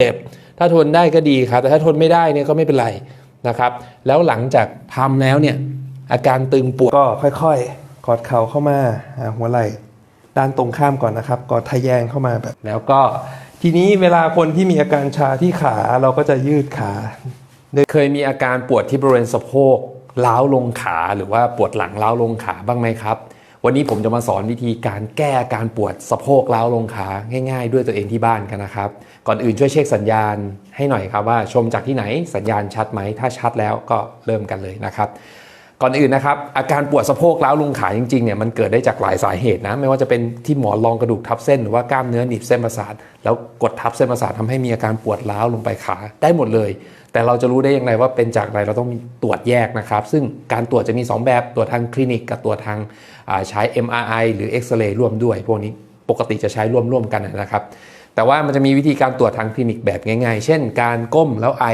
เจ็บถ้าทนได้ก็ดีครับ แต่ถ้าทนไม่ได้เนี่ยก็ไม่เป็นไรนะครับ แล้วหลังจากทำแล้วเนี่ยอาการตึงปวดก็ค่อยๆ กอดเข่าเข้ามาหาหัวไหล่ด้านตรงข้ามก่อนนะครับ กอดทะแยงเข้ามาแบบ แล้วก็ทีนี้เวลาคนที่มีอาการชาที่ขาเราก็จะยืดขาเคยมีอาการปวดที่บริเวณสะโพกล้าวลงขาหรือว่าปวดหลังล้าวลงขาบ้างไหมครับ วันนี้ผมจะมาสอนวิธีการแก้การปวดสะโพกล้าวลงขาง่าย ๆ ด้วยตัวเองที่บ้านกันนะครับ ก่อนอื่นช่วยเช็คสัญญาณให้หน่อยครับว่าชมจากที่ไหนสัญญาณชัดไหม ถ้าชัดแล้วก็เริ่มกันเลยนะครับ ก่อนอื่นนะครับ อาการปวดสะโพกล้าวลงขาจริงๆเนี่ยมันเกิดได้จากหลายสาเหตุนะ ไม่ว่าจะเป็นที่หมอนรองกระดูกทับเส้นหรือว่ากล้ามเนื้อหนีบเส้นประสาทแล้วกดทับเส้นประสาททำให้มีอาการปวดล้าวลงไปขาได้หมดเลย แต่เราจะรู้ได้อย่างไรว่าเป็นจากอะไรเราต้องมีตรวจแยกนะครับ ซึ่งการตรวจจะมี 2 แบบตรวจทางคลินิก กับตรวจทางใช้ MRI หรือเอ็กซเรย์ร่วมด้วย พวกนี้ปกติจะใช้ร่วมๆกันนะครับ แต่ว่ามันจะมีวิธีการตรวจทางคลินิกแบบง่ายๆ เช่น การก้มแล้วไอ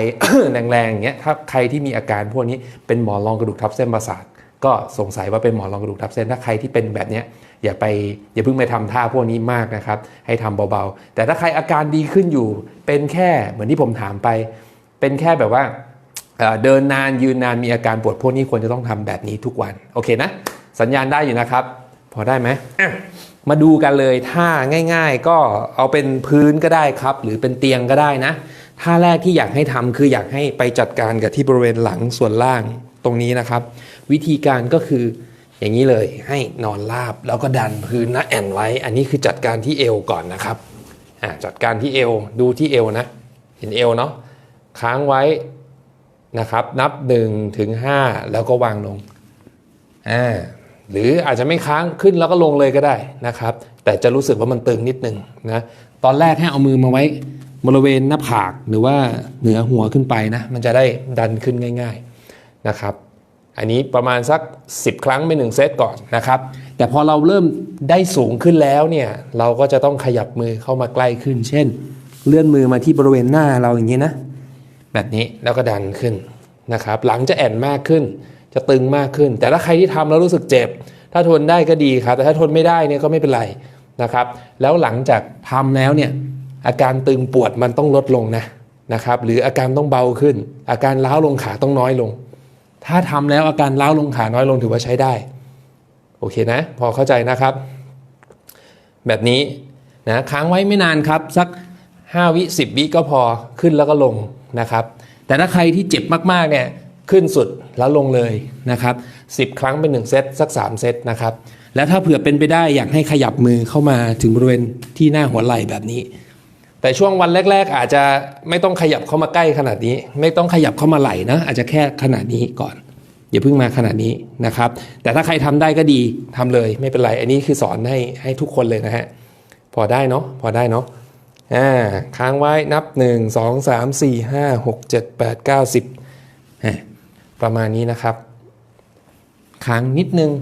แรงๆอย่างเงี้ยถ้าใครที่มีอาการพวกนี้เป็นหมอนรองกระดูกทับเส้นประสาทก็สงสัยว่าเป็นหมอนรองกระดูกทับเส้นถ้าใครที่เป็นแบบเนี้ยอย่าไปอย่าเพิ่งไปทำท่าพวกนี้มากนะครับ ให้ทำเบาๆ แต่ถ้าใครอาการดีขึ้นอยู่เป็นแค่เหมือนที่ผมถามไป เป็นแค่แบบว่าเอ่อเดินนานยืนนานมีอาการปวดพวกนี้ควรจะต้องทำแบบนี้ทุกวันโอเคนะ สัญญาณได้อยู่นะครับ พอได้ไหมอะมาดูกันเลยท่าง่าย ๆ ก็เอาเป็นพื้นก็ได้ครับ หรือเป็นเตียงก็ได้นะท่าแรกที่อยากให้ทำคืออยากให้ไปจัดการกับที่บริเวณหลังส่วนล่างตรงนี้นะครับ วิธีการก็คืออย่างนี้เลยให้นอนราบแล้วก็ดันพื้นนะแอนไว้ อันนี้คือจัดการที่เอวก่อนนะครับอะจัดการที่เอวดูที่เอวนะ เห็นเอวเนาะ ค้างไว้นะครับ นับ1ถึง5แล้วก็วางลงอ่าหรืออาจจะไม่ค้างขึ้นแล้วก็ลงเลยก็ได้นะครับ แต่จะรู้สึกว่ามันตึงนิดนึงนะตอนแรกให้เอามือมาไว้บริเวณหน้าผากหรือว่าเหนือหัวขึ้นไปนะมันจะได้ดันขึ้นง่าย ๆนะครับ อันนี้ประมาณสัก 10 ครั้งเป็นหนึ่งเซตก่อนนะครับ แต่พอเราเริ่มได้สูงขึ้นแล้วเนี่ยเราก็จะต้องขยับมือเข้ามาใกล้ขึ้น เช่น เลื่อนมือมาที่บริเวณหน้าเราอย่างนี้นะ แบบนี้แล้วก็ดันขึ้นนะครับหลังจะแอนมากขึ้น จะตึงมากขึ้น แต่ถ้าใครที่ทำแล้วรู้สึกเจ็บ ถ้าทนได้ก็ดีครับ แต่ถ้าทนไม่ได้เนี่ยก็ไม่เป็นไรนะครับ แล้วหลังจากทำแล้วเนี่ยอาการตึงปวดมันต้องลดลงนะนะครับ หรืออาการต้องเบาขึ้น อาการล้าลงขาต้องน้อยลง ถ้าทำแล้วอาการล้าลงขาน้อยลงถือว่าใช้ได้ โอเคนะ พอเข้าใจนะครับ แบบนี้นะค้างไว้ไม่นานครับ สัก 5 วิ10 วิก็พอขึ้นแล้วก็ลง นะครับ แต่ถ้าใครที่เจ็บมากๆเนี่ยขึ้นสุดแล้วลงเลยนะครับ10 ครั้งเป็น 1 เซตสัก 3 เซตนะครับ แล้วถ้าเผื่อเป็นไปได้อยากให้ขยับมือเข้ามาถึงบริเวณที่หน้าหัวไหล่แบบนี้ แต่ช่วงวันแรก ๆ อาจจะไม่ต้องขยับเข้ามาใกล้ขนาดนี้ ไม่ต้องขยับเข้ามาไหล่นะอาจจะแค่ขนาดนี้ก่อนอย่าเพิ่งมาขนาดนี้นะครับ แต่ถ้าใครทำได้ก็ดีทำเลยไม่เป็นไร อันนี้คือสอนให้ให้ทุกคนเลยนะฮะพอได้เนาะพอได้เนาะ อ่าค้างไว้นับ 1 2 3 4 5 6 7 8 9 10อ่าประมาณนี้นะครับ ค้างนิดนึง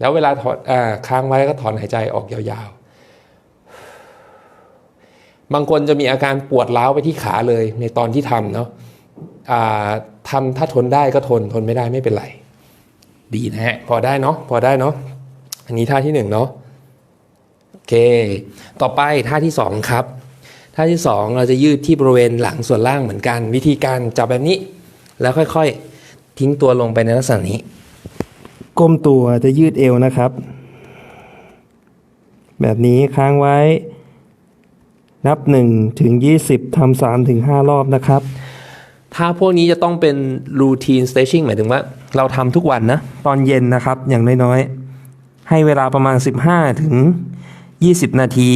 แล้วเวลาถอนอ่าค้างไว้ก็ถอนหายใจออกยาวๆ บางคนจะมีอาการปวดร้าวไปที่ขาเลยในตอนที่ทำเนาะอ่าทำถ้าทนได้ก็ทนทนไม่ได้ไม่เป็นไร ดีนะฮะพอได้เนาะพอได้เนาะอันนี้ท่าที่หนึ่งเนาะ โอเค ต่อไปท่าที่สองครับ ท่าที่สองเราจะยืดที่บริเวณหลังส่วนล่างเหมือนกัน วิธีการจับแบบนี้ แล้วค่อยๆ ทิ้งตัวลงไปในลักษณะนี้ ก้มตัวจะยืดเอวนะครับ แบบนี้ค้างไว้ นับ1ถึง20ทำ3ถึง5รอบนะครับท่าพวกนี้จะต้องเป็น routine stretching หมายถึงว่า เราทำทุกวันนะ ตอนเย็นนะครับอย่างน้อยๆ ให้เวลาประมาณ 15 ถึง 20 นาที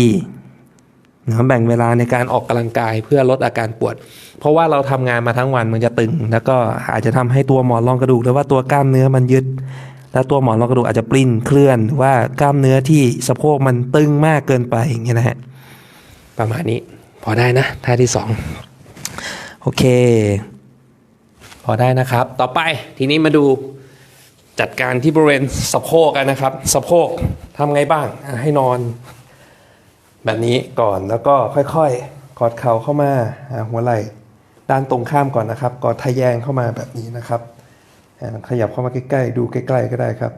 นะแบ่งเวลาในการออกกำลังกายเพื่อลดอาการปวด เพราะว่าเราทำงานมาทั้งวันมันจะตึง แล้วก็อาจจะทำให้ตัวหมอนรองกระดูก หรือว่าตัวกล้ามเนื้อมันยึด แล้วตัวหมอนรองกระดูกอาจจะปลิ้นเคลื่อน ว่ากล้ามเนื้อที่สะโพกมันตึงมากเกินไปอย่างเงี้ยนะฮะประมาณนี้พอได้นะท่าที่สองโอเค พอได้นะครับ ต่อไปทีนี้มาดู จัดการที่บริเวณสะโพกกันนะครับ สะโพกทำไงบ้างให้นอน แบบนี้ก่อนแล้วก็ค่อยๆกอดเข่าเข้ามาหัวไหล่ด้านตรงข้ามก่อนนะครับกอดทะแยงเข้ามาแบบนี้นะครับ ขยับเข้ามาใกล้ๆ ดูใกล้ ๆ ก็ได้ครับ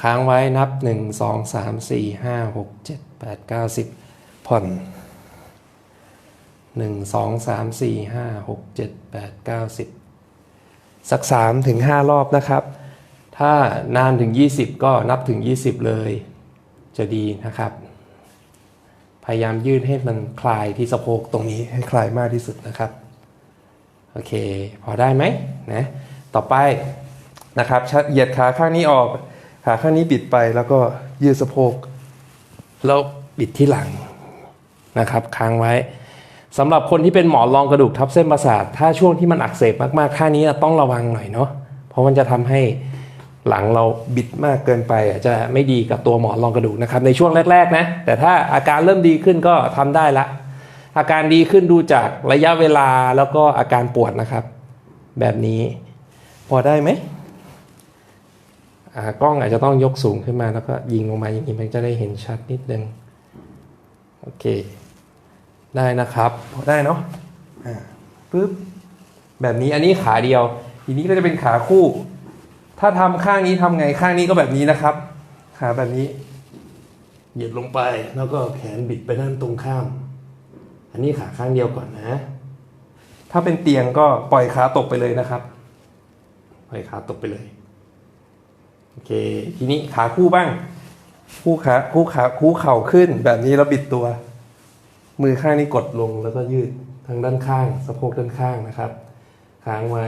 ค้างไว้นับ 1 2 3 4 5 6 7 8 9 10 ผ่อนหนึ่งสองสามสี่ห้าหกเจ็ดแปดเก้าสิบสักสามถึงห้ารอบนะครับ ถ้านานถึง 20 ก็นับถึง 20 เลยจะดีนะครับ พยายามยืดให้มันคลายที่สะโพกตรงนี้ให้คลายมากที่สุดนะครับ โอเค พอได้ไหมนะต่อไปนะครับเหยียดขาข้างนี้ออกขาข้างนี้บิดไปแล้วก็ยืดสะโพกแล้วบิดที่หลังนะครับค้างไว้สำหรับคนที่เป็นหมอนรองกระดูกทับเส้นประสาท ถ้าช่วงที่มันอักเสบมากๆข้างนี้ต้องระวังหน่อยเนาะเพราะมันจะทำให้ หลังเราบิดมากเกินไปอาจจะไม่ดีกับตัวหมอนรองกระดูกนะครับในช่วงแรก ๆ นะ แต่ถ้าอาการเริ่มดีขึ้นก็ทำได้ละ อาการดีขึ้นดูจากระยะเวลาแล้วก็อาการปวดนะครับ แบบนี้พอได้ไหมอ่ากล้องอาจจะต้องยกสูงขึ้นมาแล้วก็ยิงลงมาอย่างนี้มันจะได้เห็นชัดนิดนึงโอเค ได้นะครับพอได้เนาะอ่าปึ๊บแบบนี้อันนี้ขาเดียว ทีนี้ก็จะเป็นขาคู่ ถ้าทำข้างนี้ทำไงข้างนี้ก็แบบนี้นะครับขาแบบนี้ เหยียดลงไปแล้วก็แขนบิดไปด้านตรงข้าม อันนี้ขาข้างเดียวก่อนนะ ถ้าเป็นเตียงก็ปล่อยขาตกไปเลยนะครับ ปล่อยขาตกไปเลยโอเค ทีนี้ขาคู่บ้าง คู่ขาคู่ขาคู่เข่าขึ้น แบบนี้แล้วบิดตัว มือข้างนี้กดลงแล้วก็ยืดทางด้านข้าง สะโพกด้านข้างนะครับค้างไว้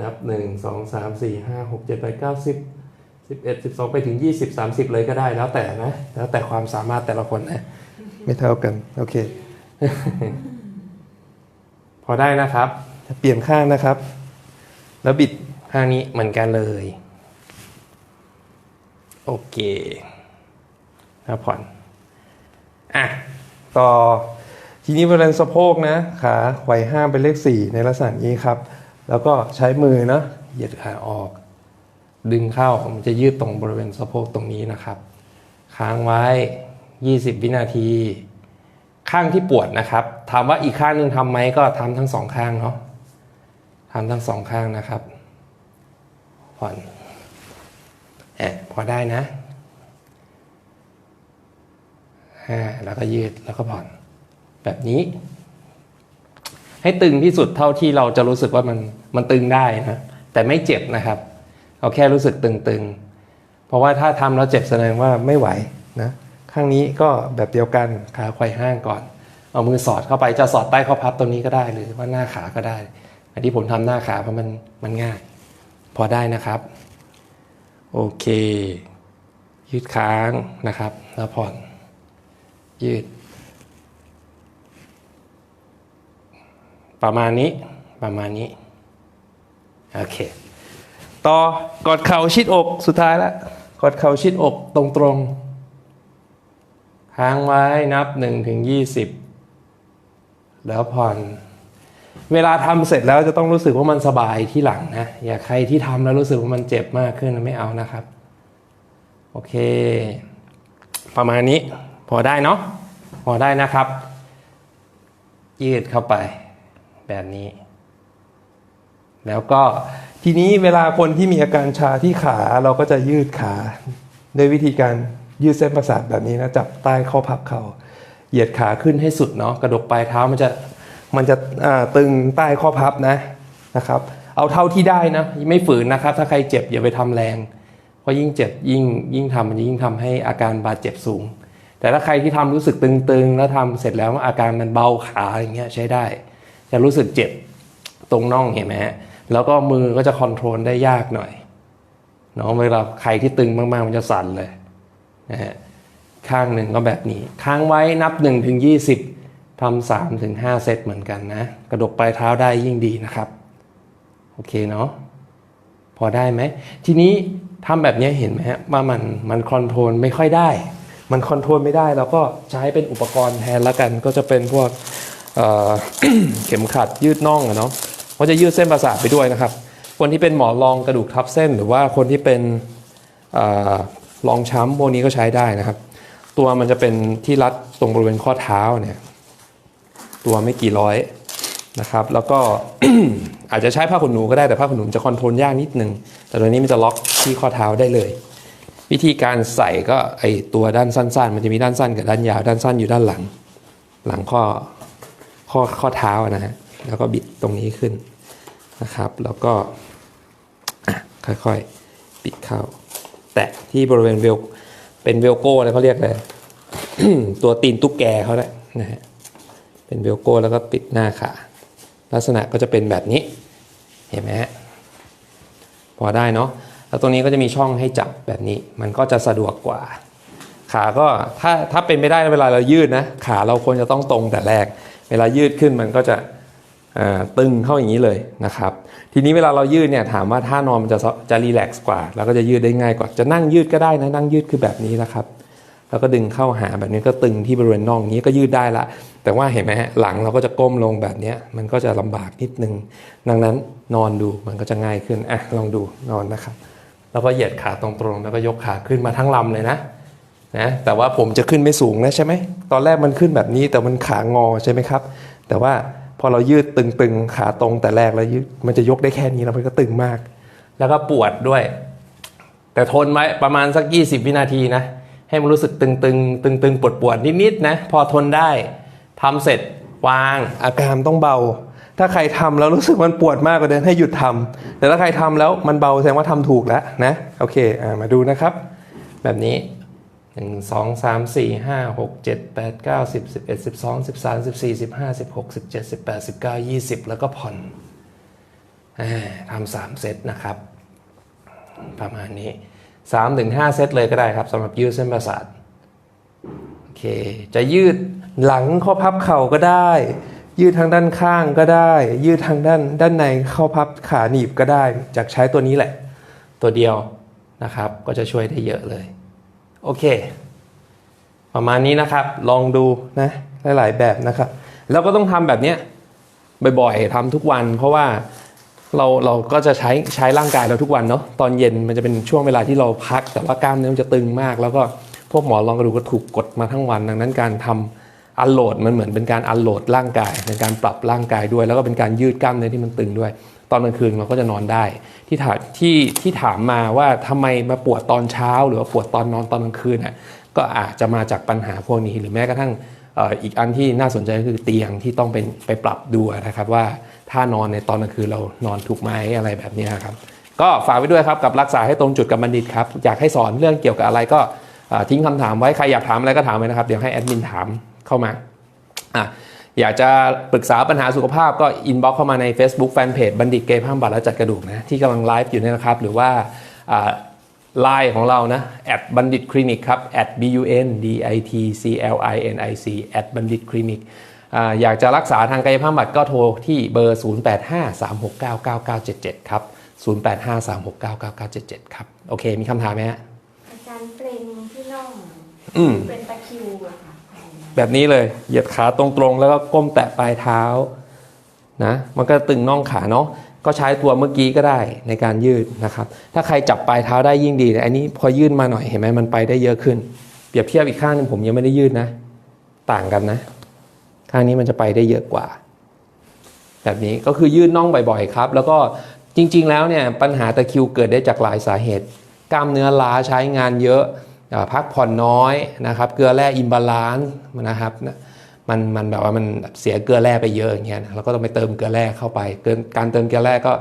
นับหนึ่งสองสามสี่ห้าหกเจ็ดแปดเก้าสิบสิบเอ็ดสิบสองไปถึงยี่สิบสามสิบเลยก็ได้แล้วแต่นะ แล้วแต่ความสามารถแต่ละคนนะ ไม่เท่ากัน โอเค พอได้นะครับจะเปลี่ยนข้างนะครับ แล้วบิดข้างนี้เหมือนกันเลย โอเคแล้วผ่อน อะ ต่อ ทีนี้บริเวณสะโพกนะ ขาไขว่ห้ามเป็นเลขสี่ในลักษณะนี้ครับ แล้วก็ใช้มือนะเหยียดขาออก ดึงเข้ามันจะยืดตรงบริเวณสะโพกตรงนี้นะครับ ค้างไว้ 20 วินาที ข้างที่ปวดนะครับ ถามว่าอีกข้างหนึ่งทำไหมก็ทำทั้งสองข้างเนาะทำทั้งสองข้างนะครับ ผ่อนแอบพอได้นะอ่าแล้วก็ยืดแล้วก็ผ่อนแบบนี้ ให้ตึงที่สุดเท่าที่เราจะรู้สึกว่ามันมันตึงได้นะแต่ไม่เจ็บนะครับเอาแค่รู้สึกตึงๆ เพราะว่าถ้าทำแล้วเจ็บแสดงว่าไม่ไหวนะข้างนี้ก็แบบเดียวกันขาไขว่ห้างก่อน เอามือสอดเข้าไปจะสอดใต้ข้อพับตรงนี้ก็ได้หรือว่าหน้าขาก็ได้ อันที่ผมทำหน้าขาเพราะมันมันง่าย พอได้นะครับ โอเค ยืดค้างนะครับแล้วผ่อนยืด ประมาณนี้ประมาณนี้โอเคต่อกอดเข่าชิดอกสุดท้ายแล้วกอดเข่าชิดอกตรงตรงๆค้างไว้นับหนึ่งถึงยี่สิบแล้วผ่อน เวลาทำเสร็จแล้วจะต้องรู้สึกว่ามันสบายที่หลังนะ อย่าใครที่ทำแล้วรู้สึกว่ามันเจ็บมากขึ้นไม่เอานะครับ โอเค ประมาณนี้พอได้เนาะพอได้นะครับ ยืดเข้าไป แบบนี้ แล้วก็ทีนี้เวลาคนที่มีอาการชาที่ขาเราก็จะยืดขาด้วยวิธีการยืดเส้นประสาทแบบนี้นะจับใต้ข้อพับเขา่าเหยียดขาขึ้นให้สุดเนาะกระดกปลายเท้ามันจะมันจะตึงใต้ข้อพับนะนะครับ เอาเท่าที่ได้นะไม่ฝืนนะครับ ถ้าใครเจ็บอย่าไปทำแรงเพราะยิ่งเจ็บยิ่งยิ่งทำมันยิ่งทำให้อาการบาดเจ็บสูง แต่ถ้าใครที่ทำรู้สึกตึงๆ แล้วทำเสร็จแล้วอาการมันเบาขาอย่างเงี้ยใช้ได้ จะรู้สึกเจ็บตรงน่องเห็นไหมฮะแล้วก็มือก็จะคอนโทรลได้ยากหน่อยเนาะเวลาใครที่ตึงมากๆมันจะสั่นเลยนะฮะข้างหนึ่งก็แบบนี้ ค้างไว้นับ1นถึงยีทำสามถึงห้าเซตเหมือนกันนะ กระดกปลายเท้าได้ยิ่งดีนะครับ โอเคเนาะพอได้ไหม ทีนี้ทำแบบนี้เห็นไหมฮะว่ามันมันคอนโทรลไม่ค่อยได้ มันคอนโทรลไม่ได้เราก็ใช้เป็นอุปกรณ์แทนละกัน ก็จะเป็นพวก เเข็มขัดยืดน่องอะเนาะก็จะยืดเส้นประสาทไปด้วยนะครับ คนที่เป็นหมอนรองกระดูกทับเส้น หรือว่าคนที่เป็นเอ่อรองช้ำพวกนี้ก็ใช้ได้นะครับ ตัวมันจะเป็นที่รัดตรงบริเวณข้อเท้าเนี่ย ตัวไม่กี่ร้อยนะครับ แล้วก็อาจจะใช้ผ้าขนหนูก็ได้แต่ผ้าขนหนูจะคอนโทรลยากนิดนึง แต่ตัวนี้มันจะล็อกที่ข้อเท้าได้เลย วิธีการใส่ก็ไอตัวด้านสั้น ๆ มันจะมีด้านสั้นกับด้านยาว ด้านสั้นอยู่ด้านหลัง หลังข้อ ข้อข้อเท้านะฮะแล้วก็บิดตรงนี้ขึ้นนะครับ แล้วก็ค่อยๆปิดเข้า แตะที่บริเวณเวลเป็นเวลโก้นะเขาเรียกเลยตัวตีนตุ๊กแกเขาแหละนะฮะเป็นเวลโก้แล้วก็ปิดหน้าขาลักษณะก็จะเป็นแบบนี้เห็นไหมฮะพอได้เนาะแล้วตรงนี้ก็จะมีช่องให้จับแบบนี้ มันก็จะสะดวกกว่า ขาก็ถ้าถ้าเป็นไม่ได้เวลาเรายืดนะ ขาเราควรจะต้องตรงแต่แรก เวลายืดขึ้นมันก็จะตึงเข้าอย่างนี้เลยนะครับ ทีนี้เวลาเรายืดเนี่ยถามว่าท่านอนมันจะจะรีแลกซ์กว่า แล้วก็จะยืดได้ง่ายกว่า จะนั่งยืดก็ได้นะนั่งยืดคือแบบนี้นะครับ แล้วก็ดึงเข้าหาแบบนี้ก็ตึงที่บริเวณน่องนี้ก็ยืดได้ละ แต่ว่าเห็นไหมฮะหลังเราก็จะก้มลงแบบนี้มันก็จะลำบากนิดนึง ดังนั้นนอนดูมันก็จะง่ายขึ้นอะลองดูนอนนะครับ แล้วก็เหยียดขาตรงๆแล้วก็ยกขาขึ้นมาทั้งลำเลยนะ นะแต่ว่าผมจะขึ้นไม่สูงนะใช่ไหมตอนแรกมันขึ้นแบบนี้แต่มันขางอใช่ไหมครับ แต่ว่าพอเรายืดตึงๆขาตรงแต่แรกแล้วยืดมันจะยกได้แค่นี้แล้วมันก็ตึงมาก แล้วก็ปวดด้วย แต่ทนไว้ประมาณสัก 20 วินาทีนะ ให้มันรู้สึกตึงๆตึงๆปวดๆนิดๆนะพอทนได้ทำเสร็จวางอาการต้องเบา ถ้าใครทำแล้วรู้สึกมันปวดมากกว่าเดิมให้หยุดทำแต่ถ้าใครทำแล้วมันเบาแสดงว่าทำถูกแล้วนะโอเคอมาดูนะครับ แบบนี้ 1 2 3 4 5 6 7 8 9 10 11 12 13 14 15 16 17 18 19 20 แล้วก็ผ่อนทำสามเซตนะครับ ประมาณนี้3ถึง5เซตเลยก็ได้ครับสำหรับยืดเส้นประสาทโอเค จะยืดหลังข้อพับเข่าก็ได้ ยืดทางด้านข้างก็ได้ ยืดทางด้านด้านในข้อพับขาหนีบก็ได้ จากใช้ตัวนี้แหละ ตัวเดียวนะครับ ก็จะช่วยได้เยอะเลย โอเค ประมาณนี้นะครับ ลองดูนะหลาย ๆ แบบนะครับ แล้วก็ต้องทำแบบเนี้ยบ่อยๆทำทุกวัน เพราะว่าเราเราก็จะใช้ใช้ร่างกายเราทุกวันเนาะตอนเย็นมันจะเป็นช่วงเวลาที่เราพัก แต่ว่ากล้ามเนื้อมันจะตึงมาก แล้วก็พวกหมอนรองกระดูกก็ถูกกดมาทั้งวัน ดังนั้นการทำอันโหลดมันเหมือนเป็นการอันโหลดร่างกายเป็นการปรับร่างกายด้วย แล้วก็เป็นการยืดกล้ามเนื้อที่มันตึงด้วย ตอนกลางคืนเราก็จะนอนได้ ที่ถามที่ที่ถามมาว่าทำไมมาปวดตอนเช้า หรือว่าปวดตอนนอนตอนกลางคืนน่ะก็อาจจะมาจากปัญหาพวกนี้หรือแม้กระทั่งอีกอันที่น่าสนใจก็คือเตียงที่ต้องเป็นไปปรับดูนะครับว่าถ้านอนในตอนกลางคืนเรานอนถูกไหมอะไรแบบนี้ครับก็ฝากไว้ด้วยครับกับรักษาให้ตรงจุดกับบัณฑิตครับอยากให้สอนเรื่องเกี่ยวกับอะไรก็ทิ้งคำถามไว้ใครอยากถามอะไรก็ถามไว้นะครับ เดี๋ยวให้แอดมินถามเข้ามาอะ อยากจะปรึกษาปัญหาสุขภาพก็อินบ็อกเข้ามาใน Facebook Fanpage บัณฑิตเกยภาพบัตรและจัดกระดูกนะที่กำลังไลฟ์อยู่เนี่ยนะครับ หรือว่าไลน์ของเรานะแอดบัณฑิตคลินิกครับ at b u n d i t c l i n i c at บัณฑิตคลินิกอ่าอยากจะรักษาทางกายภาพบำบัดก็โทรที่เบอร์ 0853699977 ครับ 0853699977 ครับ โอเค มีคำถามไหมฮะอาการเกร็งที่น่องอืมเป็นตะคริวอะค่ะ แบบนี้เลย เหยียดขาตรงๆ แล้วก็ก้มแตะปลายเท้านะ มันก็ตึงน่องขาเนาะ ก็ใช้ตัวเมื่อกี้ก็ได้ในการยืดนะครับ ถ้าใครจับปลายเท้าได้ยิ่งดีแต่อันนี้พอยื่นมาหน่อยเห็นไหมมันไปได้เยอะขึ้น เปรียบเทียบอีกข้างนึงผมยังไม่ได้ยืดนะ ต่างกันนะ ข้างนี้มันจะไปได้เยอะกว่า แบบนี้ก็คือยืดน่องบ่อยๆครับ แล้วก็จริง ๆ แล้วเนี่ยปัญหาตะคิวเกิดได้จากหลายสาเหตุ กล้ามเนื้อล้าใช้งานเยอะ พักผ่อนน้อยนะครับ เกลือแร่อิมบาลานซ์นะครับมันมันแบบว่ามันเสียเกลือแร่ไปเยอะอย่างเงี้ยเราก็ต้องไปเติมเกลือแร่เข้าไป การเติมเกลือแร่ก็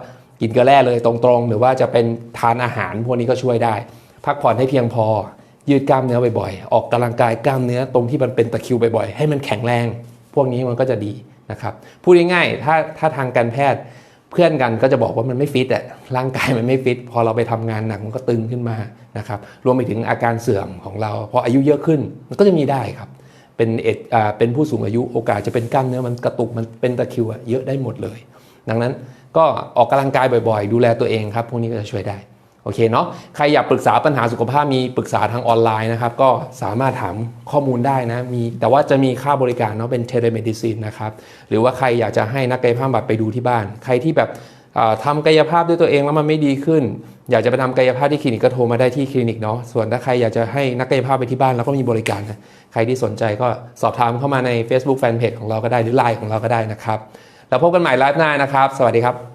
กินเกลือแร่เลยตรงๆ หรือว่าจะเป็นทานอาหารพวกนี้ก็ช่วยได้ พักผ่อนให้เพียงพอ ยืดกล้ามเนื้อบ่อยๆ ออกกำลังกายกล้ามเนื้อตรงที่มันเป็นตะคิวบ่อยๆ ให้มันแข็งแรง พวกนี้มันก็จะดีนะครับ พูดง่ายๆ ถ้าถ้าทางการแพทย์ พื่อนกันก็จะบอกว่ามันไม่ฟิตอะร่างกายมันไม่ฟิต พอเราไปทำงานหนักมันก็ตึงขึ้นมานะครับรวมไปถึงอาการเสื่อมของเรา พออายุเยอะขึ้นมันก็จะมีได้ครับ เป็นเอ็ดอ่าเป็นผู้สูงอายุโอกาสจะเป็นกล้ามเนื้อมันกระตุกมันเป็นตะคิวเยอะได้หมดเลย ดังนั้นก็ออกกำลังกายบ่อยๆ ดูแลตัวเองครับพวกนี้ก็จะช่วยได้ โอเคเนาะใครอยากปรึกษาปัญหาสุขภาพมีปรึกษาทางออนไลน์นะครับ ก็สามารถถามข้อมูลได้นะมีแต่ว่าจะมีค่าบริการเนาะเป็นเทเลเมดิซินนะครับ หรือว่าใครอยากจะให้นักกายภาพบำบัดไปดูที่บ้าน ใครที่แบบทำกายภาพด้วยตัวเองแล้วมันไม่ดีขึ้น อยากจะไปทำกายภาพที่คลินิกก็โทรมาได้ที่คลินิกเนาะส่วนถ้าใครอยากจะให้นักกายภาพไปที่บ้านเราก็มีบริการนะใครที่สนใจก็สอบถามเข้ามาใน Facebook Fanpage ของเราก็ได้หรือ Line ของเราก็ได้นะครับแล้วพบกันใหม่ไลฟ์หน้านะครับ สวัสดีครับ